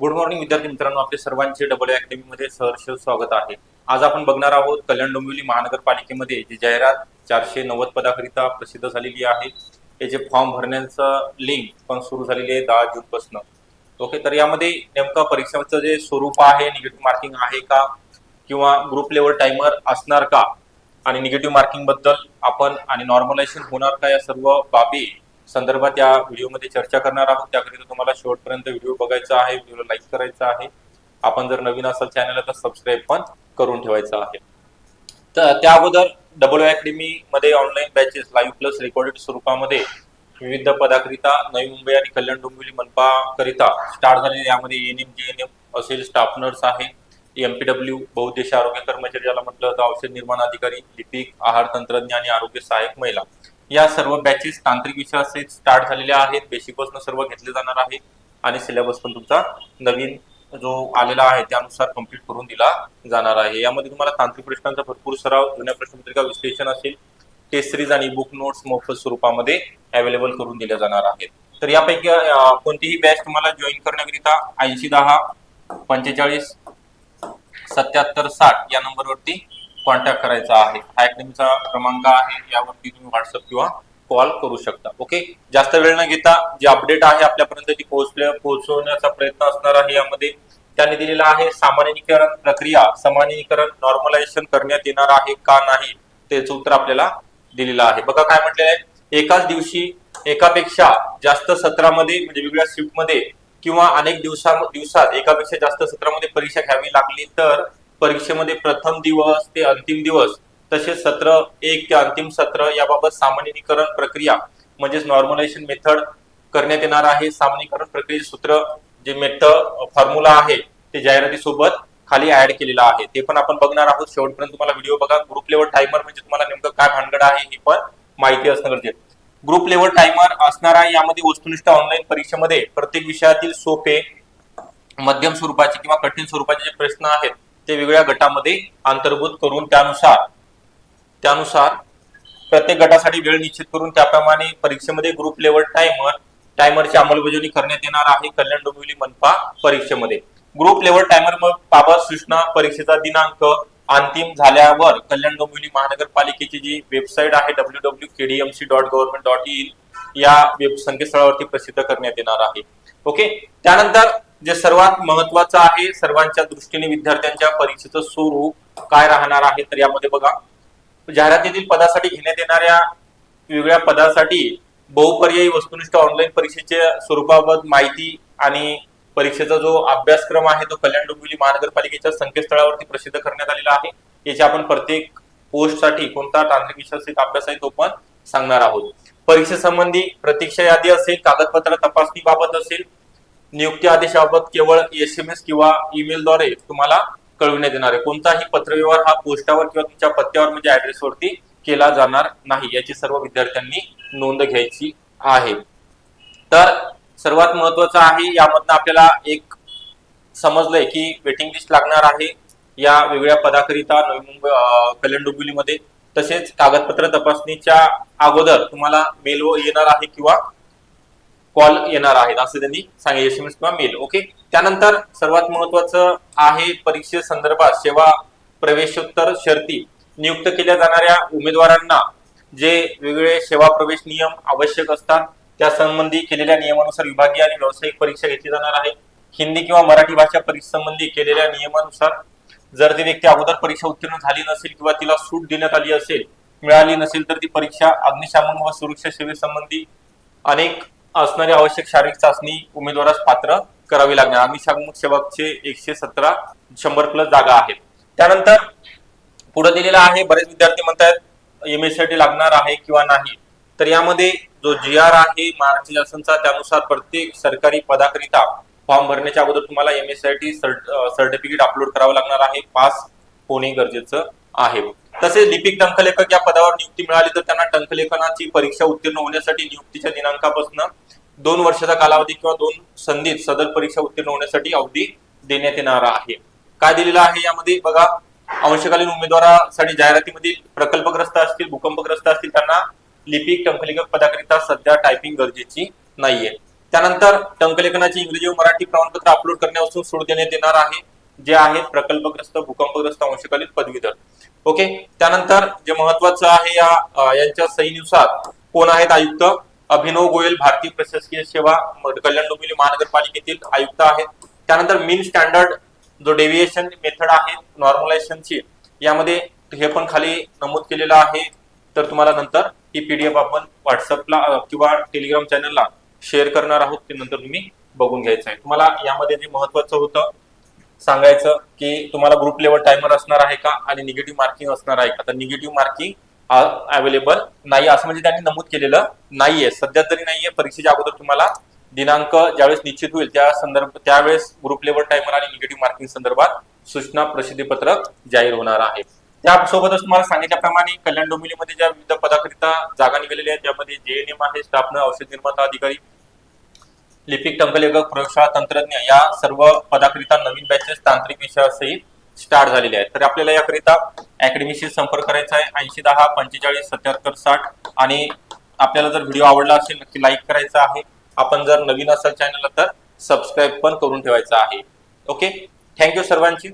Good morning विद्यार्थी मित्रांनो. आपले सर्वांचे डबल अकॅडमीमध्ये सहर्ष स्वागत आहे. आज आपण बघणार आहोत कल्याण डोंबिवली महानगरपालिकेमध्ये जी जाहिरात चारशे नव्वद पदाकरिता प्रसिद्ध झालेली आहे. याचे फॉर्म भरण्याचं लिंक पण सुरू झालेली आहे दहा जून पासून. ओके तर यामध्ये नेमकं परीक्षेचं जे स्वरूप आहे निगेटिव्ह मार्किंग आहे का? किंवा ग्रुप लेवल टाइमर असणार का? आणि निगेटिव्ह मार्किंगबद्दल आपण आणि नॉर्मलायझेशन होणार का या सर्व बाबी संदर्भात या व्हिडिओमध्ये चर्चा करणार आहोत. त्याकरिता तुम्हाला शेवटपर्यंत व्हिडिओ बघायचा आहे व्हिडिओ लाईक करायचा आहे. आपण जर नवीन असाल चॅनलला तर सबस्क्राईब पण करून ठेवायचं आहे. तर त्या अगोदर डबल अकॅडमी मध्ये online batches live plus recorded स्वरूपामध्ये विविध पदाकरिता नवी मुंबई आणि कल्याण डोंबिवली मनपा करिता स्टार्ट झालेले. यामध्ये N M G N M असेल स्टाफ नर्स आहे. एमपीडब्ल्यू बहुउद्देशीय आरोग्य कर्मचारी ज्याला म्हटलं जातं औषध निर्माण अधिकारी लिपिक आहार तंत्रज्ञ आणि आरोग्य सहाय्यक महिला. या सर्व बॅचेस तांत्रिक विषयाचे स्टार्ट झालेल्या आहेत. बेसिकपासून सर्व घेतले जाणार आहे. आणि सिलेबस पण तुमचा नवीन जो आलेला आहे त्यानुसार कंप्लीट करून दिला जाणार आहे. यामध्ये तुम्हाला तांत्रिक प्रश्नांचा भरपूर सराव जुन्या प्रश्नपत्रिका विश्लेषण असेल टेस्ट सिरीज आणि बुक नोट्स मोफत स्वरूपामध्ये अवेलेबल करून दिल्या जाणार आहेत. तर यापैकी कोणतीही बॅच तुम्हाला जॉईन करण्याकरिता ऐंशी दहा पंचेचाळीस सत्याहत्तर साठ या नंबरवरती कॉन्टॅक्ट करायचा आहे. हा अकॅडमीचा क्रमांक आहे यावरती तुम्ही व्हॉट्सअप किंवा कॉल करू शकता. ओके जास्त वेळ न घेता जे अपडेट आहे आपल्यापर्यंत ती पोहोचल्या पोहोचवण्याचा प्रयत्न असणार आहे यामध्ये. त्यांनी दिलेला आहे सामान्यीकरण प्रक्रिया सामान्यीकरण नॉर्मलायझेशन करण्यात येणार आहे का नाही त्याचं उत्तर आपल्याला दिलेलं आहे. बघा काय म्हटलेलं आहे. एकाच दिवशी एकापेक्षा जास्त सत्रामध्ये म्हणजे वेगवेगळ्या शिफ्टमध्ये किंवा अनेक दिवसा दिवसात एकापेक्षा जास्त सत्रामध्ये परीक्षा घ्यावी लागली तर परीक्षेमध्ये प्रथम दिवस ते अंतिम दिवस तसेच सत्र एक ते अंतिम सत्र याबाबत सामान्यीकरण प्रक्रिया म्हणजेच नॉर्मलायझेशन मेथड करण्यात येणार आहे. सामान्यीकरण प्रक्रियेचे सूत्र जे मेथ फॉर्म्युला आहे ते जाहिरातीसोबत खाली ऍड केलेलं आहे. ते पण आपण बघणार आहोत. शेवटपर्यंत तुम्हाला व्हिडिओ बघा. ग्रुप लेवल टायमर म्हणजे तुम्हाला नेमकं काय भानगड आहे हे पण माहिती असणं गरजेचं ग्रुप लेवल टायमर असणार आहे. यामध्ये वस्तुनिष्ठ ऑनलाईन परीक्षेमध्ये प्रत्येक विषयातील सोपे मध्यम स्वरूपाचे किंवा कठीण स्वरूपाचे जे प्रश्न आहेत ते वेगवेगळ्या गटामध्ये अंतर्भूत करून त्यानुसार त्यानुसार प्रत्येक गटासाठी वेळ निश्चित करून त्याप्रमाणे परीक्षेमध्ये ग्रुप लेवल टायमर टायमरची अंमलबजावणी करण्यात येणार आहे कल्याण डोंबिवली मनपा परीक्षेमध्ये. ग्रुप लेवल टायमर बाबत सूचना परीक्षेचा दिनांक अंतिम झाल्यावर कल्याण डोंबिवली महानगरपालिकेची जी वेबसाईट आहे W W KDMC dot government dot in या वेब संकेतस्थळावरती प्रसिद्ध करण्यात येणार आहे. ओके त्यानंतर जे सर्वात महत्वाचं आहे सर्वांच्या दृष्टीने विद्यार्थ्यांच्या परीक्षेचं स्वरूप काय राहणार आहे तर यामध्ये बघा. जाहिरातीतील पदासाठी घेण्यात येणाऱ्या वेगवेगळ्या पदासाठी बहुपर्यायी वस्तुनिष्ठ ऑनलाईन परीक्षेच्या स्वरूपाबाबत माहिती आणि परीक्षेचा जो अभ्यासक्रम आहे तो कल्याण डोंबिवली महानगरपालिकेच्या संकेतस्थळावरती प्रसिद्ध करण्यात आलेला आहे. याची आपण प्रत्येक पोस्टसाठी कोणता तांत्रिक विषयाचा अभ्यास आहे तो पण सांगणार आहोत. परीक्षेसंबंधी प्रतीक्षा यादी असेल कागदपत्र तपासणीबाबत असेल नियुक्ती आदेशाबाबत केवळ एस एम एस किंवा ईमेलद्वारे तुम्हाला कळविण्यात येणार आहे. कोणताही पत्रव्यवहार हा पोस्टावर किंवा तुमच्या पत्त्यावर म्हणजे ऍड्रेसवरती केला जाणार नाही याची सर्व विद्यार्थ्यांनी नोंद घ्यायची आहे. तर सर्वात महत्वाचं आहे यामधनं आपल्याला एक समजलंय की वेटिंग लिस्ट लागणार आहे या वेगवेगळ्या पदाकरिता नवी मुंबई कल्याण डोंबिवलीमध्ये तसेच कागदपत्र तपासणीच्या अगोदर तुम्हाला मेल येणार आहे किंवा कॉल येणार आहेत असं त्यांनी सांगितलं एसएमएस किंवा मेल ओके त्यानंतर सर्वात महत्वाचं आहे परीक्षे संदर्भात सेवा प्रवेशोत्तर शर्ती नियुक्त केल्या जाणाऱ्या उमेदवारांना जे वेगवेगळे सेवा प्रवेश नियम आवश्यक असतात त्या संबंधी केलेल्या नियमानुसार विभागीय आणि व्यावसायिक परीक्षा घेतली जाणार आहे हिंदी किंवा मराठी भाषा परीक्षेसंबंधी केलेल्या नियमानुसार जर ती व्यक्ती अगोदर परीक्षा उत्तीर्ण झाली नसेल किंवा तिला सूट देण्यात आली असेल मिळाली नसेल तर ती परीक्षा अग्निशामक व सुरक्षा सेवेसंबंधी अनेक असणारी आवश्यक शारीरिक चाचणी उमेदवारास पात्र करावी लागणार. अग्निशामक सेवकचे एकशे सतरा शंभर प्लस जागा आहेत. त्यानंतर पुढे दिलेला आहे बरेच विद्यार्थी म्हणतात एम एससाठी लागणार आहे किंवा नाही. तर यामध्ये जो जी आर आहे महाराष्ट्र शासनचा त्यानुसार प्रत्येक सरकारी पदाकरिता फॉर्म भरण्याच्या अगोदर तुम्हाला एम एससाठी सर्टिफिकेट अपलोड करावं लागणार आहे. पास होणे गरजेचं आहे. तसेच लिपिक टंकलेखक या पदावर नियुक्ती मिळाली तर त्यांना टंकलेखनाची परीक्षा उत्तीर्ण होण्यासाठी नियुक्तीच्या दिनांकापासून दोन वर्षाचा कालावधी किंवा दोन संधीत सदर परीक्षा उत्तीर्ण होण्यासाठी अवधी देण्यात येणार आहे. काय दिलेलं आहे यामध्ये? बघा अंशकालीन उमेदवारासाठी जाहिरातीमधील प्रकल्पग्रस्त असतील भूकंपग्रस्त असतील त्यांना लिपिक टंकलेखक पदाकरिता सध्या टायपिंग गरजेची नाहीये. त्यानंतर टंकलेखनाची इंग्रजी व मराठी प्रमाणपत्र अपलोड करण्यापासून सूट देण्यात येणार आहे जे आहेत प्रकल्पग्रस्त भूकंपग्रस्त अंशकालीन पदवीधर. ओके? त्यानंतर जे महत्वाचं आहे या यांच्या सहीनुसार कोण आहेत आयुक्त? अभिनव गोयल भारतीय प्रशासकीय सेवा कल्याण डोंबिवली महानगरपालिकेतील आयुक्त आहेत. त्यानंतर मीन स्टँडर्ड जो डेव्हिएशन मेथड आहे नॉर्मलायझेशनची यामध्ये हे पण खाली नमूद केलेलं आहे. तर तुम्हाला नंतर ही पीडीएफ आपण व्हॉट्सअपला किंवा टेलिग्राम चॅनलला शेअर करणार आहोत ते नंतर तुम्ही बघून घ्यायचं आहे. तुम्हाला यामध्ये जे महत्वाचं होतं सांगायचं की तुम्हाला ग्रुप लेवल टायमर असणार आहे का आणि निगेटिव्ह मार्किंग असणार आहे का? तर निगेटिव्ह मार्किंग अवेलेबल नाही. असं म्हणजे त्यांनी नमूद केलेलं नाहीये. सध्या तरी नाहीये. परीक्षेच्या अगोदर तुम्हाला दिनांक ज्यावेळेस निश्चित होईल त्या संदर्भ त्यावेळेस ग्रुप लेवल टायमर आणि निगेटिव्ह मार्किंग संदर्भात सूचना प्रसिद्धी पत्रक जाहीर होणार आहे. त्यासोबतच तुम्हाला सांगितल्याप्रमाणे कल्याण डोंबिवलीमध्ये ज्या विविध पदाकरिता जागा निघालेल्या आहेत त्यामध्ये जेएनएम आहे स्टाफनं औषध निर्माता अधिकारी लिपिक टंकलेखक प्रयोगशाळा तंत्रज्ञ या सर्व पदाकरिता नवीन बॅचेस तांत्रिक विषयासहित स्टार्ट झालेले आहेत. तर आपल्याला याकरिता अकॅडमीशी संपर्क करायचा आहे. ऐंशी दहा पंचेचाळीस सत्याहत्तर साठ आणि आपल्याला जर व्हिडिओ आवडला असेल नक्की लाईक करायचा आहे. आपण जर नवीन असाल चॅनलला तर सबस्क्राईब पण करून ठेवायचा आहे. ओके थँक्यू सर्वांची.